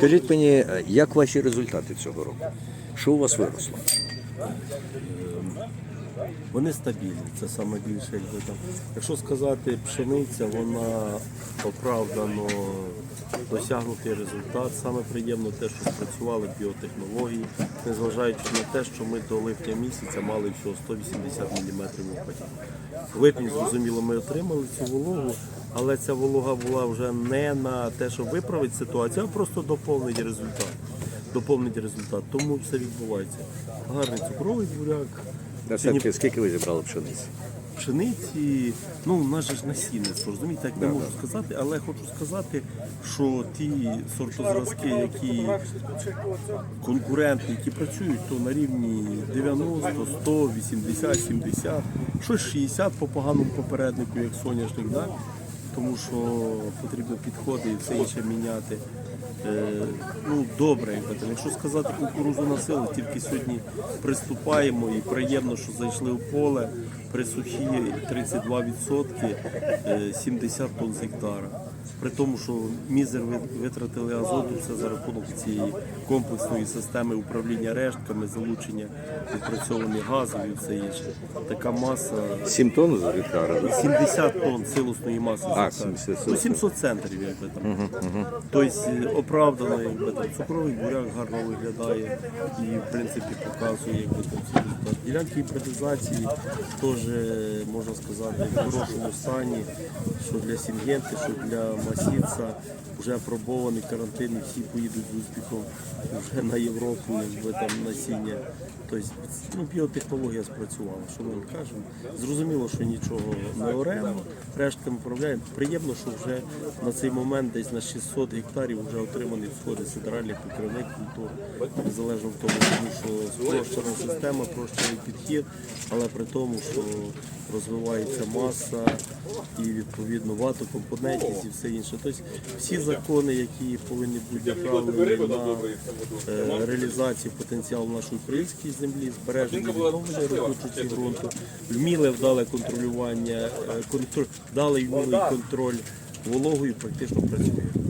Скажіть мені, е, як ваші результати цього року? Що у вас виросло? Вони стабільні, це саме більше. Якщо сказати, пшениця, вона оправдано досягнутий результат. Саме приємно те, що спрацювали біотехнології, незважаючи на те, що ми до липня місяця мали всього 180 мм опадів. Липні, зрозуміло, ми отримали цю вологу, але ця волога була вже не на те, щоб виправити ситуацію, а просто доповнить результат. Доповнить результат. Тому все відбувається. Гарний цукровий буряк. Насадки, скільки ви зібрали пшениці? Пшениці, ну у нас же ж насінництво, розумієте, так не можу сказати, але хочу сказати, що ті сортозразки, які конкурентні, які працюють, то на рівні 90, 100, 80, 70, щось 60 по поганому попереднику, як соняшник, да? тому що потрібно підходи і все інше міняти. Е, ну, добре, якщо сказати кукурузу на силу, тільки сьогодні приступаємо і приємно, що зайшли в поле при сухі 32%, е, 70 тонн з гектара. При тому, що мізер ви- витратили азоту, це за рахунок цієї комплексної системи управління рештками, залучення відпрацьованих газів і все інше. Така маса 7 тонн з гектара. 70 тонн силосної маси. А, 70 ну, 700 центрів, якби там. Тобто е, оправдано, якби там цукровий буряк гарно виглядає і в принципі показує, якби там. Ділянки гібридизації теж е, можна сказати в хорошому стані, що для Сінгенти, що для Масіца вже апробований карантин, всі поїдуть з успіхом вже на Європу, якби там насіння. Тобто ну, біотехнологія спрацювала, що ми кажемо. Зрозуміло, що нічого не оремо, рештками управляємо. Приємно, що вже на цей момент десь на 600 гектарів вже отримані всходи сидеральних покривних культур, незалежно в тому що спрощена система, прощений підхід, але при тому, що розвивається маса і відповідно ватокомпонентність і все інше. Тобто всі закони, які повинні бути направлені на е, реалізацію потенціалу нашої української землі, збереження відновлення родючості ґрунту, вміле вдале контролювання, е, контр... вдалий вмілий контроль вологою практично працює.